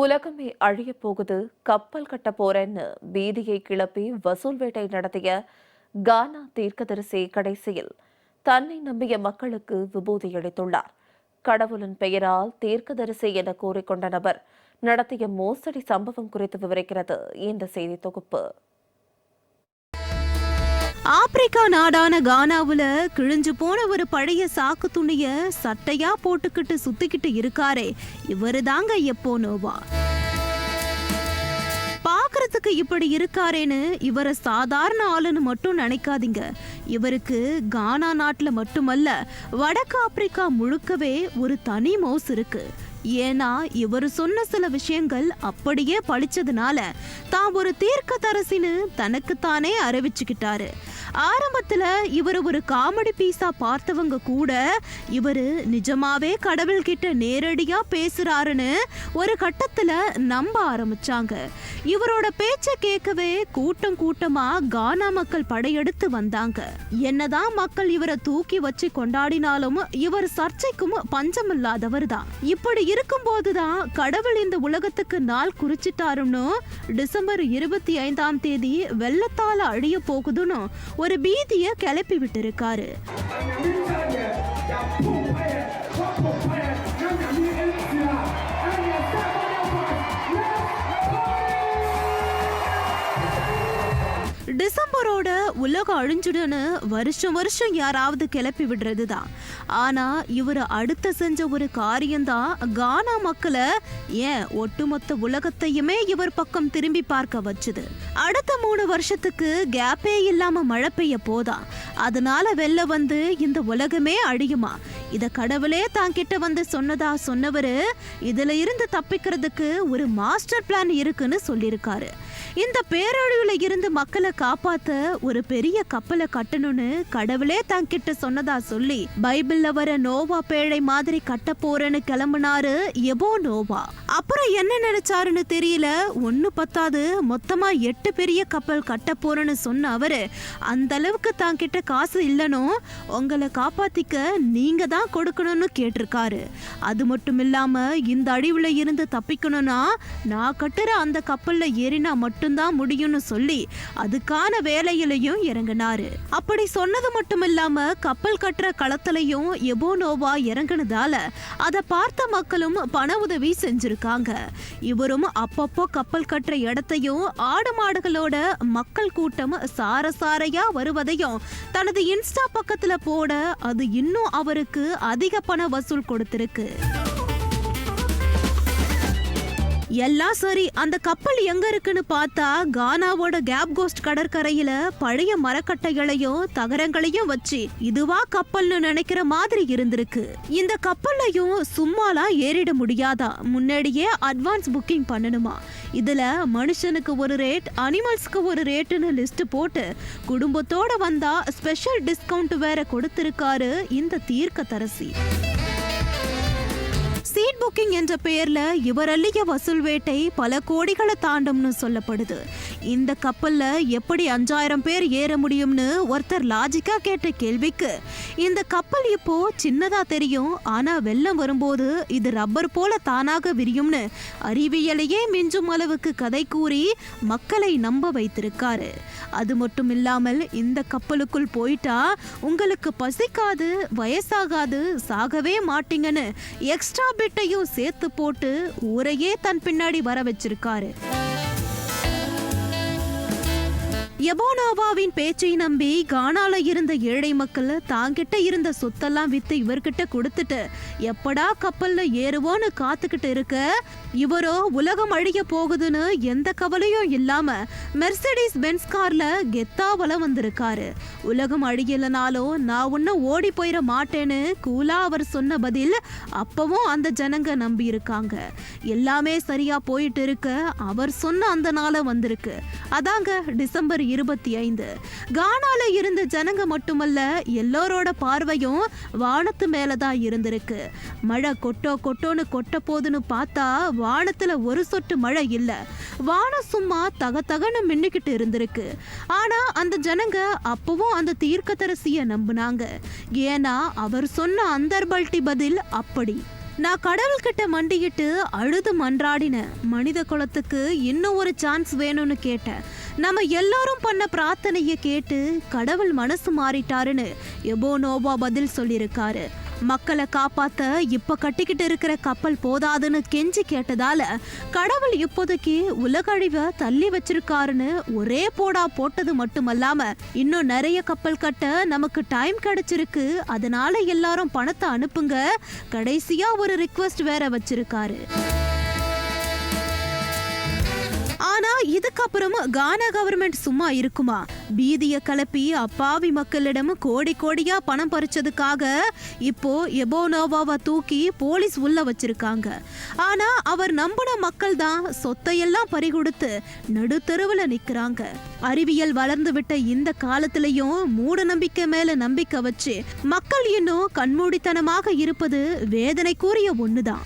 உலகமே அழியப் போகுது கப்பல் கட்ட போறேன்னு பீதியை கிளப்பி வசூல் வேட்டை நடத்திய கானா தீர்க்கதரிசி கடைசியில் தன்னை நம்பிய மக்களுக்கு விபூதி அளித்துள்ளார். கடவுளின் பெயரால் தீர்க்கதரிசி என கூறிக்கொண்ட நபர் நடத்திய மோசடி சம்பவம் குறித்து விவரிக்கிறது இந்த செய்தி தொகுப்பு. ஆப்பிரிக்கா நாடான கானாவுல கிழிஞ்சு போன ஒரு பழைய சாக்கு துணிய சட்டையா போட்டுக்கிட்டு சுத்திக்கிட்டு இருக்காரே. இவரு தாங்க எப்போ நோவா? பாக்குறதுக்கு இப்படி இருக்காரேன்னு இவரை சாதாரண ஆளுன்னு மட்டும் நினைக்காதீங்க. இவருக்கு கானா நாட்டுல மட்டுமல்ல வடக்கு ஆப்பிரிக்கா முழுக்கவே ஒரு தனி மவுஸ் இருக்கு. ஏன்னா இவர் சொன்ன சில விஷயங்கள் அப்படியே பழிச்சதுனால தான் ஒரு தீர்க்கதரசின்னு தனக்குத்தானே அறிவிச்சுக்கிட்டாரு. ஆரம்பத்துல இவர் ஒரு காமெடி பீஸா பார்த்தவங்க கூட இவர் நிஜமாவே கடவுள்கிட்ட நேரடியா பேசுறாருன்னு ஒரு கட்டத்துல நம்ப ஆரம்பிச்சாங்க. இவரோட பேச்ச கேட்கவே கூட்டம் கூட்டமா கானா மக்கள் படையெடுத்து வந்தாங்க. என்னதான் மக்கள் இவரை தூக்கி வச்சு கொண்டாடினாலும் இவர் சர்ச்சைக்கும் பஞ்சமில்லாதவர் தான். இப்படி இருக்கும் போதுதான் கடவுள் இந்த உலகத்துக்கு நாள் குறிச்சிட்டாருன்னு டிசம்பர் இருபத்தி ஐந்தாம் தேதி வெள்ளத்தால அழிய போகுதுன்னு ஒரு பீதிய கிளப்பி விட்டிருக்காரு. உலகம் அழிஞ்சுடுன்னு வருஷம் வருஷம் யாராவது கிளப்பி விடுறது தான் ஆனால் இவர் அடுத்த செஞ்ச ஒரு காரியம்தான் கானா மக்களை ஏன் ஒட்டுமொத்த உலகத்தையுமே இவர் பக்கம் திரும்பி பார்க்க வச்சுது? அடுத்த மூணு வருஷத்துக்கு கேப்பே இல்லாமல் மழை பெய்ய போதாம் அதனால வெளில வந்து இந்த உலகமே அழியுமா? இத கடவுளே தான் கிட்ட வந்து சொன்னதா சொன்னவரு இதுல இருந்து தப்பிக்கிறதுக்கு ஒரு மாஸ்டர் பிளான் இருக்குன்னு சொல்லியிருக்காரு இந்த பேரழிவுல இருந்து மக்களை காப்பாத்த ஒரு பெரிய கப்பலை கட்டணும்னு கடவுளே தான் கிட்ட சொன்னதா சொல்லி பைபிள்ல வர நோவா பேழை மாதிரி கட்ட போறேன்னு கிளம்புனாரு எபோ நோவா. அப்புறம் என்ன நினைச்சாருன்னு தெரியல ஒன்னு பத்தாது மொத்தமா எட்டு பெரிய கப்பல் கட்ட போறேன்னு சொன்ன அவரு அந்த அளவுக்கு தான் கிட்ட காசு இல்லனும் உங்களை காப்பாத்திக்க நீங்க தான் கொடுக்கணும்னு கேட்டிருக்காரு. அது மட்டும் இல்லாம இந்த அழிவுல இருந்து தப்பிக்கணும்னா நான் கட்டுற அந்த கப்பல்ல ஏறினா மட்டும்தான் முடியும்னு சொல்லி அதுக்கான வேலையிலையும் இறங்கினாரு. அப்படி சொன்னது மட்டும் இல்லாம கப்பல் கட்டுற களத்திலையும் எபோனோவா இறங்குனதால அதை பார்த்த மக்களும் பண உதவி செஞ்சிருக்காங்க. இவரும் அப்பப்போ கப்பல் கட்டுற இடத்தையும் ஆடு மாடுகளோட மக்கள் கூட்டம் சாரசாரையா வருவதையும் தனது இன்ஸ்டா பக்கத்துல போட அது இன்னும் அவருக்கு அதிக பண வசூல் கொடுத்திருக்கு. எல்லாம் சரி அந்த கப்பல் எங்க இருக்குன்னு பார்த்தா கானாவோட கேப் கோஸ்ட் கடற்கரையில பழைய மரக்கட்டைகளையும் தகரங்களையும் வச்சு இதுவா கப்பல்னு நினைக்கிற மாதிரி இருந்திருக்கு. இந்த கப்பல்லையும் சும்மாலாம் ஏறிட முடியாதா? முன்னாடியே அட்வான்ஸ் புக்கிங் பண்ணணுமா? இதுல மனுஷனுக்கு ஒரு ரேட் அனிமல்ஸ்க்கு ஒரு ரேட்டுன்னு லிஸ்ட் போட்டு குடும்பத்தோட வந்தா ஸ்பெஷல் டிஸ்கவுண்ட் வேற கொடுத்திருக்காரு இந்த தீர்க்கதரசி. சீட் புக்கிங் என்ற பெயர்ல இவர் அள்ளிய வசூல் வேட்டை பல கோடிகளை தாண்டும்னு சொல்லப்படுது. இந்த கப்பல்ல எப்படி அஞ்சாயிரம் பேர் ஏற முடியும்னு ஒருத்தர் லாஜிக்கா கேட்ட கேள்விக்கு இந்த கப்பல் இப்போ சின்னதா தெரியும் ஆனா வெள்ளம் வரும்போது இது ரப்பர் போல தானாக விரியும்னு அறிவியலையே மிஞ்சும் அளவுக்கு கதை கூறி மக்களை நம்ப வைத்திருக்காரு. அது மட்டும் இல்லாமல் இந்த கப்பலுக்குள் போயிட்டா உங்களுக்கு பசிக்காது வயசாகாது சாகவே மாட்டீங்கன்னு எக்ஸ்ட்ரா பிட்டையும் சேர்த்து போட்டு ஊரையே தன் பின்னாடி வர வச்சிருக்காரு. எபோனோவாவின் பேச்சை நம்பி கானால இருந்த ஏழை மக்கள் தாங்கிட்ட இருந்த சொத்தெல்லாம் வித்து இவர்கிட்ட கொடுத்துட்டு எப்படா கப்பல்ல ஏறுவோன்னு காத்துக்கிட்டு இருக்க? இவரோ உலகம் அழிய போகுதுன்னு எந்த கவலையும் இல்லாம மெர்சடிஸ் பென்ஸ் கார்ல கெத்தாவல வந்திருக்காரு. உலகம் அழியலனாலும் நான் உன்ன ஓடி போயிட மாட்டேன்னு கூலா அவர் சொன்ன பதில் அப்பவும் அந்த ஜனங்க நம்பி இருக்காங்க எல்லாமே சரியா போயிட்டு இருக்க அவர் சொன்ன அந்த நாள வந்திருக்கு. அதாங்க டிசம்பர் இருபத்தி ஐந்து. கானால இருந்த ஜனங்க மட்டுமல்ல எல்லோரோட பார்வையும் வானத்து மேலதான் இருந்திருக்கு. மழை கொட்டோ கொட்டோன்னு கொட்ட போதுன்னு பார்த்தா வானத்துல ஒரு சொட்டு மழை இல்ல. வானம் சும்மா தக தகன்னு மின்னுக்கிட்டு இருந்திருக்கு. ஆனா அந்த ஜனங்க அப்பவும் அந்த தீர்க்கதரிசிய நம்பினாங்க. ஏன்னா அவர் சொன்ன அந்தர்பல்ட்டி பதில் அப்படி. நான் கடவுள் கிட்ட மண்டியிட்டு அழுது மன்றாடினேன் மனித குலத்துக்கு இன்னும் ஒரு சான்ஸ் வேணும்னு கேட்டேன். நம்ம எல்லாரும் பண்ண பிரார்த்தனையை கேட்டு கடவுள் மனசு மாறிட்டாருன்னு எபோனோவா பதில் சொல்லியிருக்காரு. மக்களை காப்பாத்த இப்ப கட்டிக்கிட்டு இருக்கிற கப்பல் போதாதுன்னு கெஞ்சி கேட்டதால கடவுள் இப்போதைக்கு உலகழிவை தள்ளி வச்சிருக்காருன்னு ஒரே போடா போட்டது மட்டுமல்லாம இன்னும் நிறைய கப்பல் கட்ட நமக்கு டைம் கிடைச்சிருக்கு. அதனால எல்லாரும் பணத்தை அனுப்புங்க. கடைசியா ஒரு ரிக்வெஸ்ட் வேற வச்சிருக்காரு. இதுக்கப்புறமும் கானா கவர்மெண்ட் சும்மா இருக்குமா? பீதிய கலப்பி அப்பாவி மக்களிடம் கோடி கோடியா பணம் பறிச்சதுக்காக இப்போ எபோனோவாவை தூக்கி போலீஸ் உள்ள வச்சிருக்காங்க. ஆனா அவர் நம்பின மக்கள் தான் சொத்தையெல்லாம் பறிகொடுத்து நடுத்தெருவுல நிக்கிறாங்க. அறிவியல் வளர்ந்து விட்ட இந்த காலத்திலையும் மூட நம்பிக்கை மேல நம்பிக்கை வச்சு மக்கள் இன்னும் கண்மூடித்தனமாக இருப்பது வேதனைக்குரிய ஒண்ணுதான்.